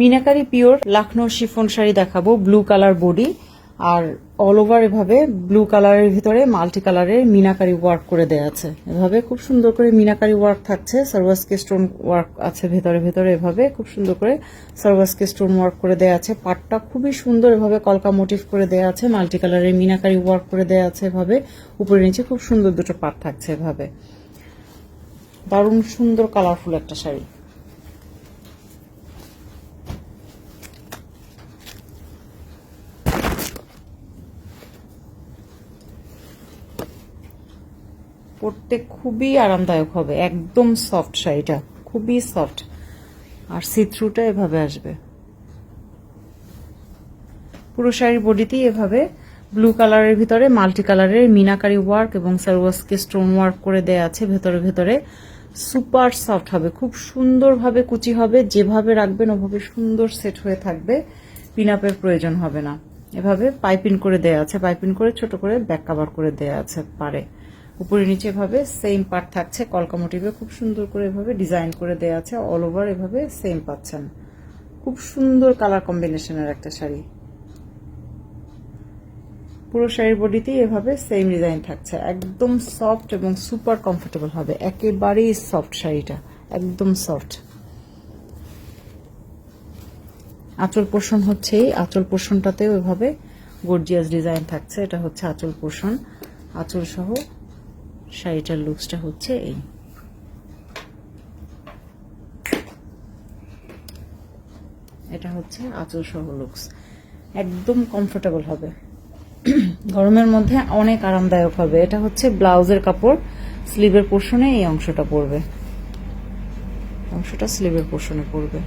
Meenakari pure Lucknow chiffon sari দেখাবো blue colour body আর all over এভাবে ব্লু কালারের ভিতরে মাল্টি কালারের মিনাকারি ওয়ার্ক করে দেয়া আছে। এভাবে খুব সুন্দর করে মিনাকারি ওয়ার্ক থাকছে সার্ভাসকে স্টোন ওয়ার্ক আছে ভেতরে ভেতরে এভাবে খুব সুন্দর করে সার্ভাসকে স্টোন ওয়ার্ক করে দেয়া আছে। পাটটা খুবই সুন্দর এভাবে কলকা মোটিভ করে দেয়া আছে মাল্টি কালারের মিনাকারি ওয়ার্ক করে দেয়া আছে এভাবে। উপরে নিচে খুব সুন্দর দুটো পাট থাকছে এভাবে। দারুণ সুন্দর কালারফুল একটা শাড়ি। পরতে খুবই আরামদায়ক হবে, একদম সফট শাড়িটা, খুবই সফট আর সিথ্রুটা এভাবে আসবে। পুরো শাড়ির বডিতেই এভাবে ব্লু কালারের ভিতরে মাল্টি কালারের মিনাকারি ওয়ার্ক এবং সার্ওয়াসকে স্টোন ওয়ার্ক করে দেয়া আছে ভেতরে ভেতরে। সুপার সফট হবে, খুব সুন্দরভাবে কুচি হবে, যেভাবে রাখবেন ওভাবে সুন্দর সেট হয়ে থাকবে পিনাপের প্রয়োজন হবে না। এভাবে পাইপিন করে দেয়া আছে পাইপিন করে ছোট করে ব্যাক কাভার করে দেয়া আছে পারে। উপরে নিচে এভাবে সেম পার্ট থাকছে। কলকা মোটিভে খুব সুন্দর করে এভাবে ডিজাইন করে দেওয়া আছে। অল ওভার এভাবে সেম পাচ্ছেন। খুব সুন্দর কালার কম্বিনেশনের একটা শাড়ি। পুরো শাড়ির বডিতেই এভাবে সেম ডিজাইন থাকছে। একদম সফট এবং সুপার কমফোর্টেবল হবে। একেবারেই সফট শাড়িটা। একদম সফট আঁচল পোষণ হচ্ছে আঁচল পোষণটাতেও এভাবে গর্জিয়াস ডিজাইন থাকছে। এটা হচ্ছে আঁচল পোষণ। আঁচল সহ শাড়িটার লুকসটা হচ্ছে এই। এটা হচ্ছে আঁচল সহ লুকস। একদম কমফোর্টেবল হবে। গরমের মধ্যে অনেক আরামদায়ক হবে। এটা হচ্ছে ব্লাউজের কাপড় স্লিভের পোর্শনে এই অংশটা পড়বে অংশটা স্লিভের পোর্শনে পড়বে